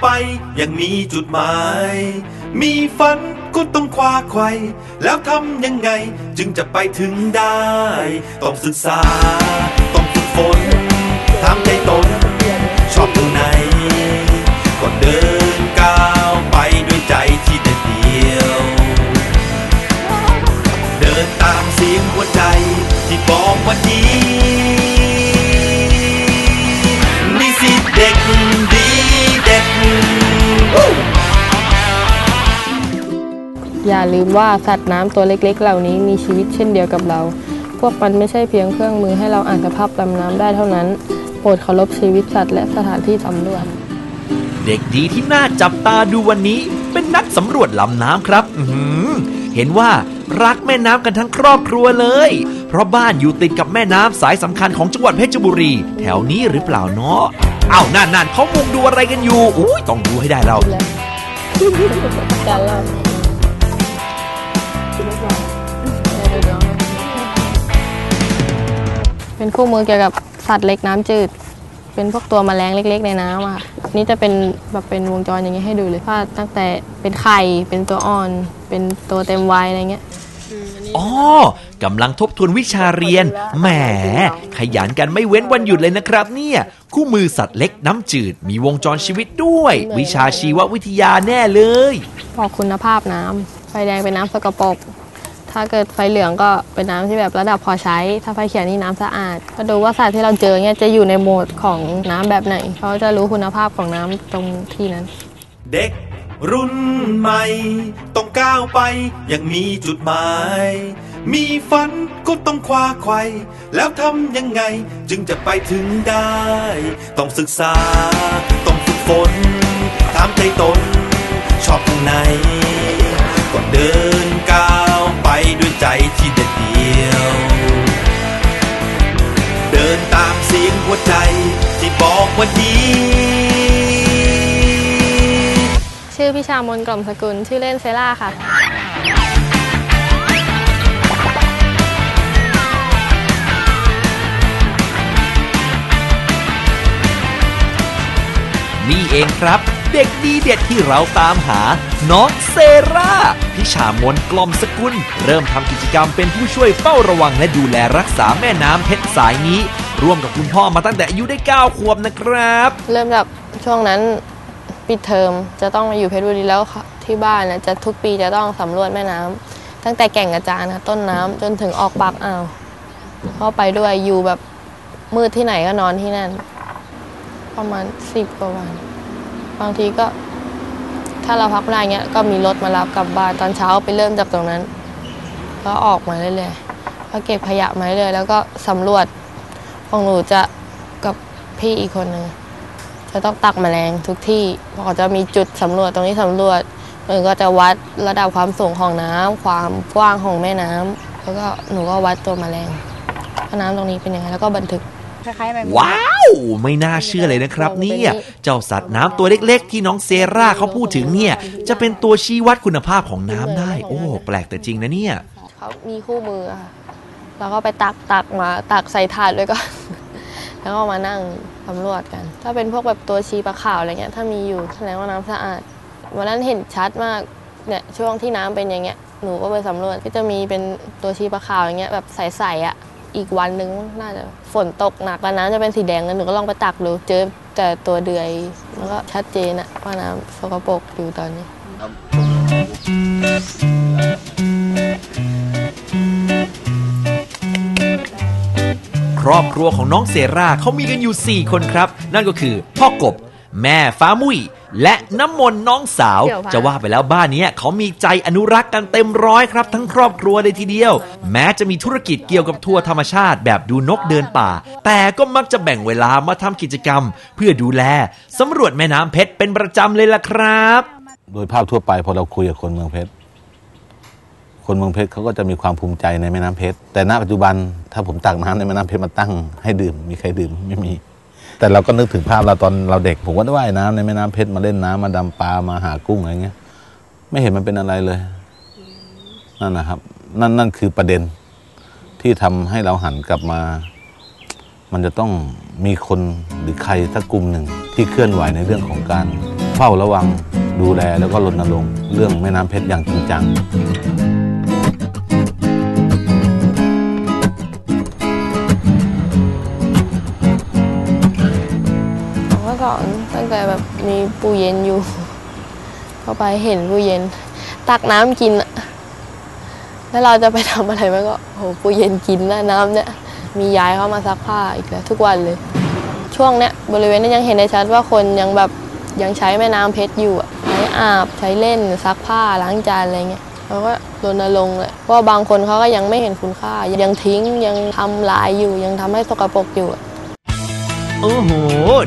ไปยังมีจุดหมาย มีฝันก็ต้องคว้าไขว่แล้วทำยังไงจึงจะไปถึงได้ ต้องศึกษา ต้องฝึกฝน ลืมว่าสัตว์น้ำตัวเล็กๆ เหล่านี้มีชีวิตเช่นเดียวกับเรา พวกมันไม่ใช่เพียงเครื่องมือให้เราอ่านสภาพลำน้ำได้เท่านั้น โปรดเคารพชีวิตสัตว์และสถานที่สำรวจ เด็กดีที่น่าจับตาดูวันนี้ เป็นนักสำรวจลำน้ำครับอือหือเห็นว่ารักแม่น้ำกันทั้งครอบครัวเลย เพราะบ้านอยู่ติดกับแม่น้ำสายสำคัญของจังหวัดเพชรบุรี แถวนี้หรือเปล่าเนาะอ้าวนั่นนั่นเขามุงดูอะไรกันอยู่อุ้ยต้องดูให้ได้เรา การเล่า เป็นคู่มือเกี่ยวกับสัตว์เล็กน้ำจืด เป็นพวกตัวแมลงเล็ก ๆ ในน้ำอะค่ะนี่จะเป็นแบบเป็นวงจรอย่างเงี้ยให้ดูเลยว่าตั้งแต่เป็นไข่เป็นตัวอ่อน เป็นตัวเต็มวัยอะไรเงี้ยอ๋อกำลังทบทวนวิชาเรียน แหม ขยันกันไม่เว้นวันหยุดเลยนะครับ เนี่ย คู่มือสัตว์เล็กน้ำจืด มีวงจรชีวิตด้วย วิชาชีววิทยาแน่เลยบอกคุณภาพน้ำไฟแดงเป็นน้ำสกปรก ถ้าเกิดไฟเหลืองก็เป็นน้ำที่แบบระดับพอใช้ ถ้าไฟเขียวนี่น้ำสะอาด ก็ดูว่าสัตว์ที่เราเจอเนี่ยจะอยู่ในโหมดของน้ำแบบไหน เขาจะรู้คุณภาพของน้ำตรงที่นั้น เด็กรุ่นใหม่ ต้องก้าวไปยังมีจุดหมาย มีฝันก็ต้องคว้าไขว่แล้วทำยังไงจึงจะไปถึงได้ ต้องศึกษา ต้องฝึกฝนตามใจตน ชอบตรงไหน เดินก้าวไปด้วยใจที่เด็ดเดียว เดินตามเสียงหัวใจที่บอกวันนี้ชื่อพิชามนกล่อมสกุล ชื่อเล่นเซล่าค่ะ นี่เองครับ เด็กดีเด็ดที่เราตามหา น้องเซราพิชามนกลอมสกุล เริ่มทำกิจกรรมเป็นผู้ช่วยเฝ้าระวังและดูแลรักษาแม่น้ำเพชรสายนี้ ร่วมกับคุณพ่อมาตั้งแต่อายุได้9ขวบนะครับ เริ่มจากช่วงนั้นปิดเทอมจะต้องมาอยู่เพชรบุรีแล้วค่ะที่บ้านนะจะทุกปีจะต้องสำรวจแม่น้ำตั้งแต่แก่งกระจานะต้นน้ำจนถึงออกปากอ่าวเข้าไปด้วยอยู่แบบมืดที่ไหนก็นอนที่นั่น ประมาณสิบกว่าวัน บางทีก็ ถ้าเราพักไม่ได้เงี้ยก็มีรถมารับกลับบ้านตอนเช้าไปเริ่มจากตรงนั้น ก็ออกมาเรื่อยๆก็เก็บขยะมาเรื่อยๆแล้วก็สำรวจของหนูจะกับพี่อีกคนหนึ่งจะต้องตักแมลงทุกที่พราะเขาจะมีจุดสำรวจตรงนี้สำรวจมันก็จะวัดระดับความสูงของน้ำความกว้างของแม่น้ำแล้วก็หนูก็วัดตัวแมลงว่าน้ำตรงนี้เป็นยังไงแล้วก็บันทึก คล้ายๆแบบว้าว ไม่น่าเชื่อเลยนะครับ เนี่ย เจ้าสัตว์น้ำตัวเล็ก ๆ ที่น้องเซราเขาพูดถึงเนี่ย จะเป็นตัวชี้วัดคุณภาพของน้ำได้ โอ้ แปลกแต่จริงนะเนี่ยเขามีคู่มืออะค่ะแล้วก็ไปตักตักมาตักใส่ถาดด้วยก็ แล้วก็มานั่งสำรวจกัน ถ้าเป็นพวกแบบตัวชีปลาขาวอะไรเงี้ย ถ้ามีอยู่แสดงว่าน้ำสะอาดวันนั้นเห็นชัดมากเนี่ยช่วงที่น้ำเป็นอย่างเงี้ยหนูก็ไปสำรวจก็จะมีเป็นตัวชีปลาขาวอย่างเงี้ยแบบใสๆอะ อีกวันนึงน่าจะฝนตกหนักแล้วน้ำจะเป็นสีแดงแล้วหนูก็ลองไปตักดูเจอแต่ตัวเดือยแล้วก็ชัดเจนอะว่าน้ำสกปรกอยู่ตอนนี้ครอบครัวของน้องเซราเขามีกันอยู่ 4 คนครับ นั่นก็คือพ่อกบ แม่ฟ้ามุยและน้ำมนต์น้องสาวเดี๋ยวพาจะว่าไปแล้วบ้านเนี้ยเขามีใจอนุรักษ์กันเต็มร้อยครับ ทั้งครอบครัวเลยทีเดียว แม้จะมีธุรกิจเกี่ยวกับทัวร์ธรรมชาติแบบดูนกเดินป่า แต่ก็มักจะแบ่งเวลามาทำกิจกรรม เพื่อดูแลสำรวจแม่น้ำเพชรเป็นประจำเลยล่ะครับ โดยภาพทั่วไปพอเราคุยกับคนเมืองเพชรคนเมืองเพชรเขาก็จะมีความภูมิใจในแม่น้ำเพชรแต่ณปัจจุบันถ้าผมตักน้ำในแม่น้ำเพชรมาตั้งให้ดื่ม มีใครดื่มไม่มี แต่เราก็นึกถึงภาพเราตอนเราเด็ก ผมก็ได้ว่ายน้ำในแม่น้ำเพชรมาเล่นน้ำมาดำปลามาหากุ้งอะไรเงี้ย ไม่เห็นมันเป็นอะไรเลย นั่นนะครับ นั่นนั่นคือประเด็นที่ทำให้เราหันกลับมา มันจะต้องมีคนหรือใครสักกลุ่มหนึ่งที่เคลื่อนไหวในเรื่องของการเฝ้าระวังดูแลแล้วก็รณรงค์เรื่องแม่น้ำเพชรอย่างจริงจัง ปูเย็นอยู่ เข้าไปเห็นปูเย็น ตักน้ำกินแล้วเราจะไปทำอะไรมันก็โหปูเย็นกินนะน้ำเนี่ย มียายเข้ามาซักผ้าอีกแล้วทุกวันเลย ช่วงเนี้ยบริเวณนี้ยังเห็นได้ชัดว่าคนยังแบบยังใช้แม่น้ำเพชรอยู่อะใช้อาบใช้เล่นซักผ้าล้างจานอะไรเงี้ยเราก็รณรงค์เลยเพราะบางคนเขาก็ยังไม่เห็นคุณค่า ยังทิ้งยังทำลายอยู่ยังทำให้สกปรกอยู่ โอ้โห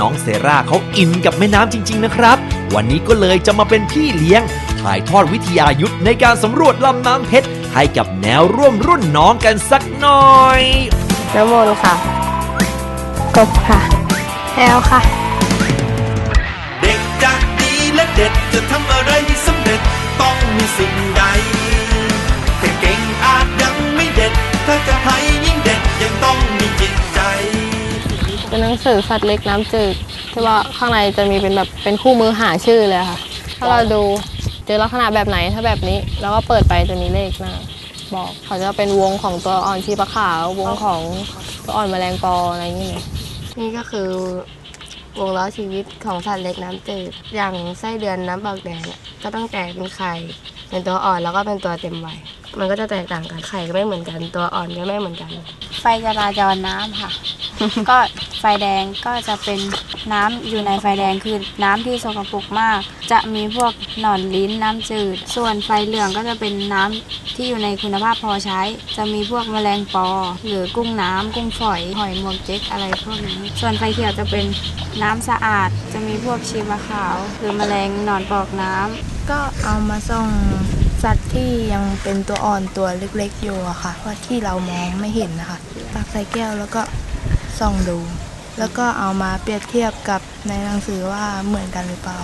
น้องเซราเขาอินกับแม่น้ำจริง ๆ นะครับ วันนี้ก็เลยจะมาเป็นพี่เลี้ยง ถ่ายทอดวิทยายุทธในการสำรวจลำน้ำเพชร ให้กับแนวร่วมรุ่นน้องกันสักหน่อยน้ำมนต์ค่ะ กบค่ะแอลค่ะ เด็กจากดีและเด็ดจะทำอะไรให้สำเร็จต้องมีสิ่งใดแค่เก่งอาจยังไม่เด็ด ถ้าจะให้ยิ่งเด็ดยังต้องมีจิตใจ เป็นหนังสือสัตว์เล็กน้ำจืดที่ว่าข้างในจะมีเป็นแบบเป็นคู่มือหาชื่อเลยค่ะ ถ้าเราดูเจอลักษณะแบบไหนถ้าแบบนี้แล้วก็เปิดไปจะมีเลขหน้าบอกเขาจะเป็นวงของตัวอ่อนชีปะขาว วงของตัวอ่อนแมลงปออะไรอย่างเงี้ย นี่ก็คือวงล้อชีวิตของสัตว์เล็กน้ำจืด อย่างไส้เดือนน้ำปากแดงอะก็ตั้งแต่เป็นไข่ เป็นตัวอ่อนแล้วก็เป็นตัวเต็มวัยมันก็จะแตกต่างกันไข่ก็ไม่เหมือนกัน ตัวอ่อนก็ไม่เหมือนกัน ไฟจราจรน้ำค่ะ ก็ไฟแดงก็จะเป็นน้ำอยู่ในไฟแดงคือน้ำที่สกปรกมาก จะมีพวกหนอนลิ้นน้ำจืด ส่วนไฟเหลืองก็จะเป็นน้ำที่อยู่ในคุณภาพพอใช้ จะมีพวกแมลงปอ หรือกุ้งน้ำกุ้งฝอยหอยหมวกเจ๊กอะไรพวกนี้ ส่วนไฟเขียวจะเป็นน้ำสะอาด จะมีพวกชีวะขาว หรือแมลงหนอนปอกน้ำก็ เอามาส่องสัตว์ที่ยังเป็นตัวอ่อนตัวเล็กๆอยู่อะค่ะว่าที่เรามองไม่เห็นนะคะตักใส่แก้วแล้วก็ส่องดู แล้วก็เอามาเปรียบเทียบกับในหนังสือว่าเหมือนกันหรือเปล่า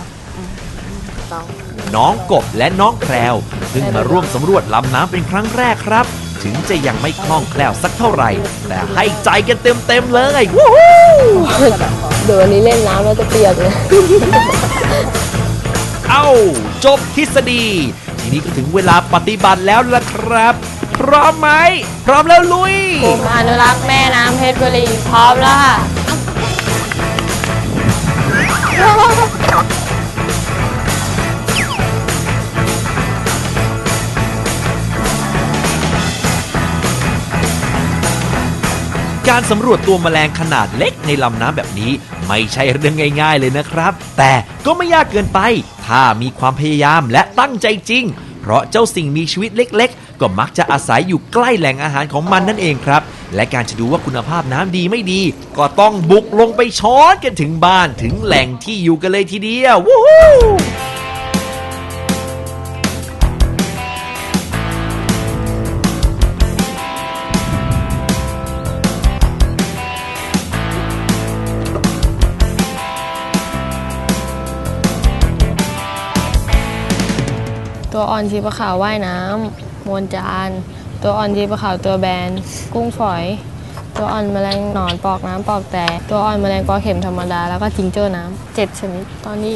น้องกบและน้องแพรวเพิ่งมาร่วมสำรวจลำน้ำเป็นครั้งแรกครับ ถึงจะยังไม่คล่องแคล่วสักเท่าไหร่ แต่ให้ใจกันเต็มๆเลยวู้ฮู้ เดี๋ยววันนี้เล่นน้ำแล้วจะเปียกเลย เอ้า จบทฤษฎี ทีนี้ก็ถึงเวลาปฏิบัติแล้วล่ะครับ พร้อมไหม พร้อมแล้วลุย กลุ่มอนุรักษ์แม่น้ำเพชรบุรีพร้อมแล้วค่ะ การสำรวจตัวแมลงขนาดเล็กในลำน้ำแบบนี้ ไม่ใช่เรื่องง่าย ๆเลยนะครับ แต่ก็ไม่ยากเกินไป ถ้ามีความพยายามและตั้งใจจริง เพราะเจ้าสิ่งมีชีวิตเล็ก ๆ ก็มักจะอาศัยอยู่ใกล้แหล่งอาหารของมันนั่นเองครับ และการจะดูว่าคุณภาพน้ำดีไม่ดี ก็ต้องบุกลงไปช้อนกันถึงบ้านถึงแหล่งที่อยู่กันเลยทีเดียววู้ อ่อนชีปะขาวว่ายน้ำมวนจาน ตัวอ่อนชีปะขาวตัวแบน กุ้งฝอย ตัวอ่อนแมลงหนอนปอกน้ำปอกแต่ ตัวอ่อนแมลงปอเข็มธรรมดา แล้วก็จิงเจ้าน้ำเจ็ดชนิด ตอนนี้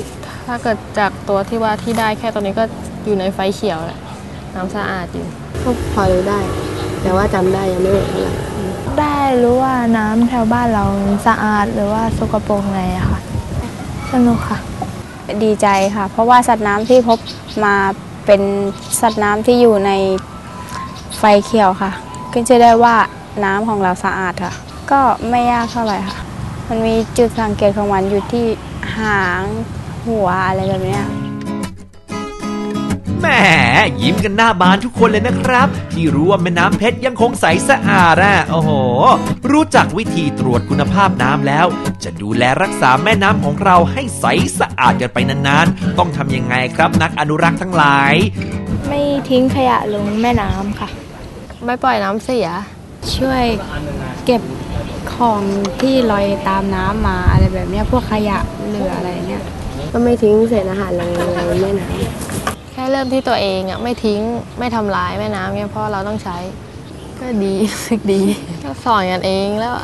ถ้าเกิดจากตัวที่ว่าที่ได้แค่ตอนนี้ก็อยู่ในไฟเขียวแหละ น้ำสะอาดอยู่ก็พอรู้ได้ แต่ว่าจำได้ยังไม่หมดเท่าไหร่ได้รู้ว่าน้ำแถวบ้านเราสะอาดหรือว่าสกปรกไงอะค่ะ สนุกค่ะ ดีใจค่ะ เพราะว่าสัตว์น้ำที่พบมา เป็นสัตว์น้ำที่อยู่ในไฟเขียวค่ะก็จะได้ว่าน้ำของเราสะอาดค่ะ ก็ไม่ยากเท่าไหร่ค่ะ มันมีจุดสังเกตของมันอยู่ที่หางหัวอะไรแบบเนี้ย แหมยิ้มกันหน้าบานทุกคนเลยนะครับ ที่รู้ว่าแม่น้ำเพชรยังคงใสสะอาดอะโอ้โห รู้จักวิธีตรวจคุณภาพน้ำแล้ว จะดูแลรักษาแม่น้ำของเราให้ใสสะอาดกันไปนานๆ ต้องทำยังไงครับนักอนุรักษ์ทั้งหลาย ไม่ทิ้งขยะลงแม่น้ำค่ะ ไม่ปล่อยน้ำเสีย ช่วยเก็บของที่ลอยตามน้ำมาอะไรแบบเนี้ยพวกขยะเหลืออะไรเนี่ยก็ไม่ทิ้งเศษอาหารลงในแม่น้ำ แค่เริ่มที่ตัวเองอะไม่ทิ้งไม่ทำลายแม่น้ำเนี่ยเพราะเราต้องใช้ ก็ดีรู้สึกดี ก็สอนกันเองแล้ว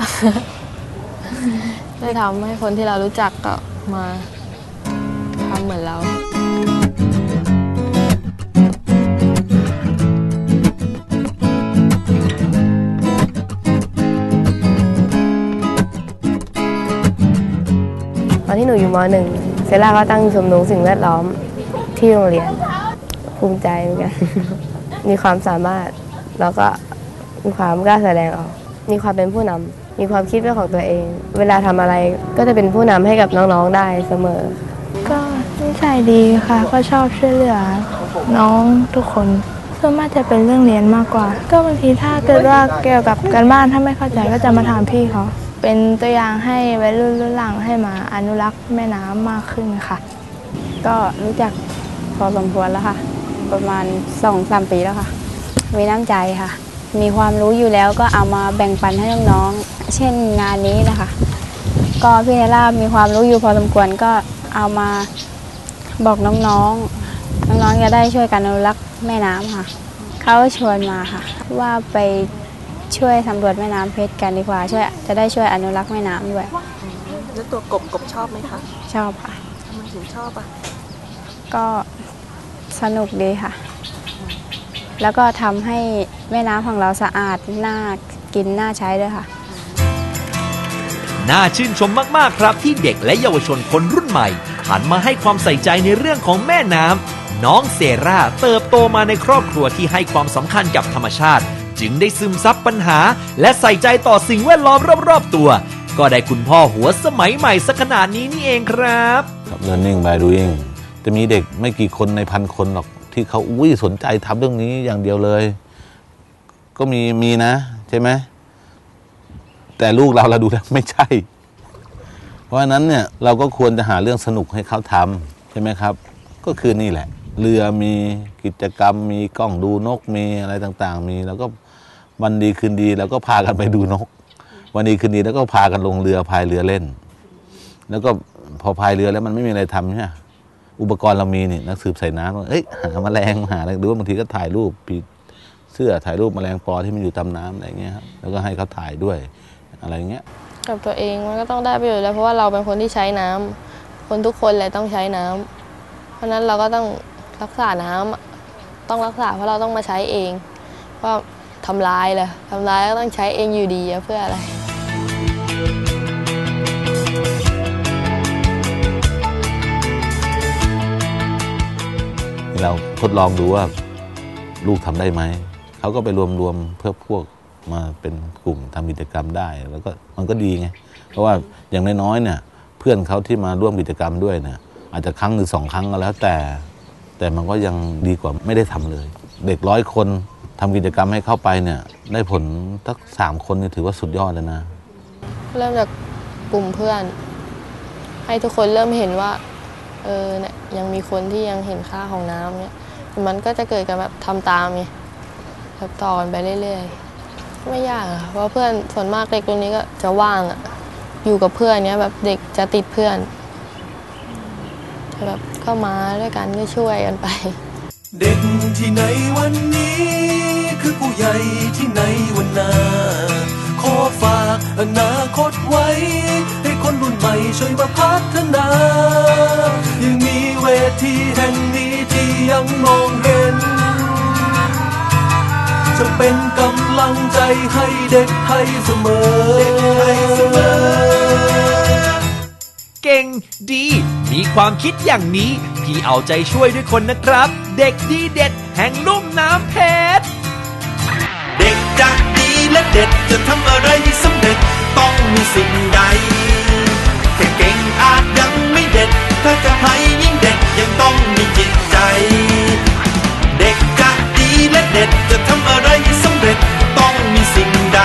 ได้ทำให้คนที่เรารู้จักก็มาทำเหมือนเราตอนที่หนูอยู่มหนึ่งเซล่าก็ตั้งชมรมสิ่งแวดล้อมที่โรงเรียน ภูมิใจเหมือนกัน มีความสามารถ แล้วก็มีความกล้าแสดงออก มีความเป็นผู้นำมีความคิดเป็นของตัวเอง เวลาทำอะไรก็จะเป็นผู้นำให้กับน้องๆได้เสมอ ก็นิสัยดีค่ะ ก็ชอบช่วยเหลือ น้องทุกคนส่วนมากจะเป็นเรื่องเรียนมากกว่า ก็บางทีถ้าเกิดว่าเกี่ยวกับการบ้านถ้าไม่เข้าใจก็จะมาถามพี่เขา เป็นตัวอย่างให้วัยรุ่นรุ่นหลังให้มาอนุรักษ์แม่น้ำมากขึ้นค่ะ ก็รู้จักพอสมควรแล้วค่ะ ประมาณสองสามปีแล้วค่ะ มีน้ำใจค่ะ มีความรู้อยู่แล้วก็เอามาแบ่งปันให้น้องๆ เช่นงานนี้นะคะ ก็พี่เนล่ามีความรู้อยู่พอสมควรก็เอามาบอกน้องๆ น้องๆจะได้ช่วยกันอนุรักษ์แม่น้ำค่ะ เขาชวนมาค่ะ ว่าไปช่วยสำรวจแม่น้ำเพชรกันดีกว่า ช่วยจะได้ช่วยอนุรักษ์แม่น้ำด้วย แล้วตัวกบกบชอบไหมคะ ชอบค่ะทำไมถึงชอบอะก็ สนุกดีค่ะ แล้วก็ทำให้แม่น้ำของเราสะอาดน่ากินน่าใช้ด้วยค่ะ น่าชื่นชมมากๆครับที่เด็กและเยาวชนคนรุ่นใหม่หันมาให้ความใส่ใจในเรื่องของแม่น้ำน้องเซราเติบโตมาในครอบครัวที่ให้ความสำคัญกับธรรมชาติ จึงได้ซึมซับปัญหา และใส่ใจต่อสิ่งแวดล้อมรอบๆตัว ก็ได้คุณพ่อหัวสมัยใหม่สักขนาดนี้นี่เองครับครับ learning by doing จะมีเด็กไม่กี่คนในพันคนหรอกที่เขาอุ้ยสนใจทำเรื่องนี้อย่างเดียวเลย ก็มีมีนะ ใช่ไหมแต่ลูกเราเราดูแล้วไม่ใช่ เพราะฉะนั้นเนี่ยเราก็ควรจะหาเรื่องสนุกให้เขาทำใช่ไหมครับ ก็คือนี่แหละ เรือมีกิจกรรม มีกล้องดูนกมีอะไรต่างๆ มีแล้วก็วันดีคืนดีเราก็พากันไปดูนก วันดีคืนดีแล้วก็พากันลงเรือพายเรือเล่น แล้วก็พอพายเรือแล้วมันไม่มีอะไรทำใช่ไหม อุปกรณ์เรามีนี่นักสืบใส่น้ำเอ้ยหาแมลงหาอะไรดูว่าบางทีก็ถ่ายรูปปีเสื้อถ่ายรูปแมลงปอที่มันอยู่ตามน้ำอะไรเงี้ยครับแล้วก็ให้เขาถ่ายด้วยอะไรเงี้ยกับตัวเองมันก็ต้องได้ประโยชน์แล้วเพราะว่าเราเป็นคนที่ใช้น้ำคนทุกคนเลยต้องใช้น้ำเพราะฉะนั้นเราก็ต้องรักษาน้ำอะต้องรักษาเพราะเราต้องมาใช้เองว่าทำลายเลยทำลายก็ต้องใช้เองอยู่ดีเพื่ออะไร เราทดลองดูว่าลูกทำได้ไหม เขาก็ไปรวมรวมเพื่อพวกมาเป็นกลุ่มทำกิจกรรมได้ แล้วก็มันก็ดีไง เพราะว่าอย่างน้อยๆเนี่ย เพื่อนเขาที่มาร่วมกิจกรรมด้วยเนี่ย อาจจะครั้งหรือสองครั้งก็แล้วแต่ แต่มันก็ยังดีกว่าไม่ได้ทำเลย เด็กร้อยคนทำกิจกรรมให้เข้าไปเนี่ย ได้ผลสักสามคนนี่ถือว่าสุดยอดเลยนะ เริ่มจากกลุ่มเพื่อน ให้ทุกคนเริ่มเห็นว่า เออเนี่ยยังมีคนที่ยังเห็นค่าของน้ำเนี่ยมันก็จะเกิดกันแบบทำตามไงแบบต่อกันไปเรื่อยๆ ไม่ยากอะเพราะเพื่อนส่วนมากเด็กรุ่นนี้ก็จะว่างอะอยู่กับเพื่อนเนี้ยแบบเด็กจะติดเพื่อนจะแบบเข้ามาด้วยกันก็ช่วยกันไป เด็กที่ไหนวันนี้ คือผู้ใหญ่ที่ไหนวันหน้าขอฝากอนาคตไว้ คนรุ่นใหม่ช่วยมาพัฒนา ยังมีเวทีแห่งนี้ที่ยังมองเห็น จะเป็นกำลังใจให้เด็กไทยเสมอ เก่งดี มีความคิดอย่างนี้ พี่เอาใจช่วยด้วยคนนะครับ เด็กดีเด็ดแห่งลุ่มน้ำเพชร เด็กจะดีและเด็ดจะทำอะไรสำเร็จต้องมีสิ่งใด ค่เก่งอาจยังไม่เด็ด ถ้าจะให้ยิ่งเด็ดยังต้องมีจิตใจ เด็กจะดีและเด็ดจะทำอะไรสำเร็จต้องมีสิ่งใด